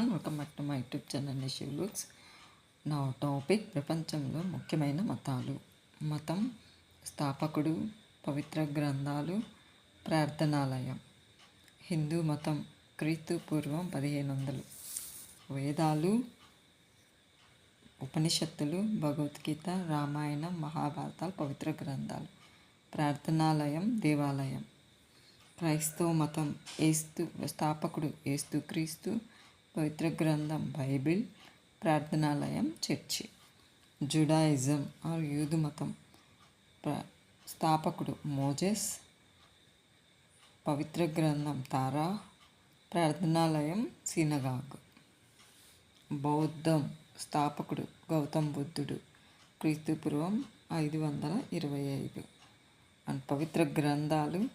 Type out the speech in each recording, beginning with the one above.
Everyone welcome back to my YouTube channel నిషివ్ looks నా topic ప్రపంచంలో ముఖ్యమైన మతాలు. మతం స్థాపకుడు పవిత్ర గ్రంథాలు ప్రార్థనాలయం. హిందూ మతం క్రీస్తు పూర్వం పదిహేను వందలు. వేదాలు ఉపనిషత్తులు భగవద్గీత రామాయణం మహాభారతాలు పవిత్ర గ్రంథాలు. ప్రార్థనాలయం దేవాలయం. క్రైస్తవ మతం ఏస్తు స్థాపకుడు ఏస్తు క్రీస్తు పవిత్ర గ్రంథం బైబిల్ ప్రార్థనాలయం చర్చి. జుడాయిజం ఆర్ యూదు మతం. ప్ర- స్థాపకుడు మోజెస్. పవిత్ర గ్రంథం తారా ప్రార్థనాలయం సినగాగ్. బౌద్ధం స్థాపకుడు గౌతమ్ బుద్ధుడు. క్రీస్తుపూర్వం ఐదు వందల ఇరవై ఐదు. అండ్ పవిత్ర గ్రంథాలు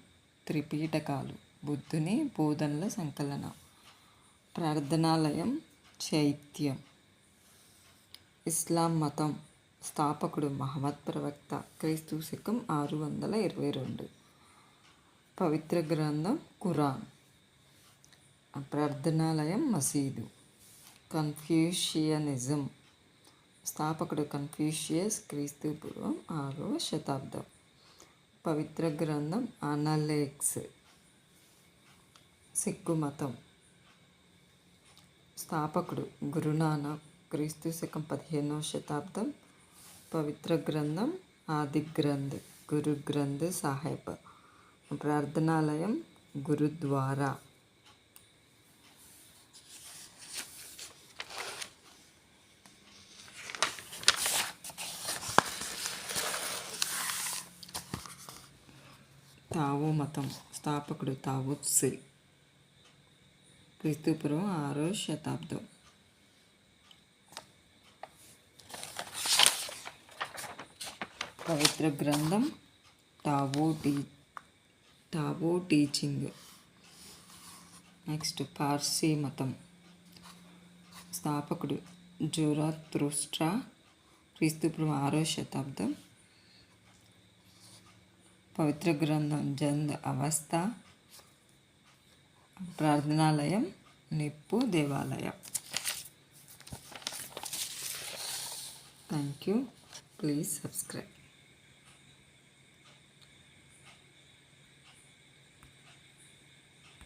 త్రిపీఠకాలు. బుద్ధుని బోధనల సంకలనం. ప్రార్థనాలయం చైత్యం. ఇస్లాం మతం స్థాపకుడు మహమ్మద్ ప్రవక్త క్రీస్తు శకం ఆరు వందల ఇరవై రెండు. పవిత్ర గ్రంథం ఖురాన్. ప్రార్థనాలయం మసీదు. కన్ఫ్యూషియనిజం. స్థాపకుడు కన్ఫ్యూషియస్ క్రీస్తు పూర్వం ఆరవ శతాబ్దం. పవిత్ర గ్రంథం అనలెక్స్. సిక్కు మతం. స్థాపకుడు గురునానక్ క్రీస్తు శకం పదిహేనవ శతాబ్దం పవిత్ర గ్రంథం ఆది గ్రంథ్ గురు గ్రంథ్ సాహెబ్ ప్రార్థనాలయం గురుద్వారా. తావో మతం స్థాపకుడు తావో క్రీస్తుపూర్వం క్రీస్తుపురం ఆరో శతాబ్దం. పవిత్ర గ్రంథం Tao te Tao teaching. Next Parsi మతం. స్థాపకుడు జోరాత్రుస్ట్రా క్రీస్తుపురం ఆరో శతాబ్దం. పవిత్ర గ్రంథం జంద్ అవస్థ. ప్రార్థనాలయం నిప్పు దేవాలయం. Thank you please subscribe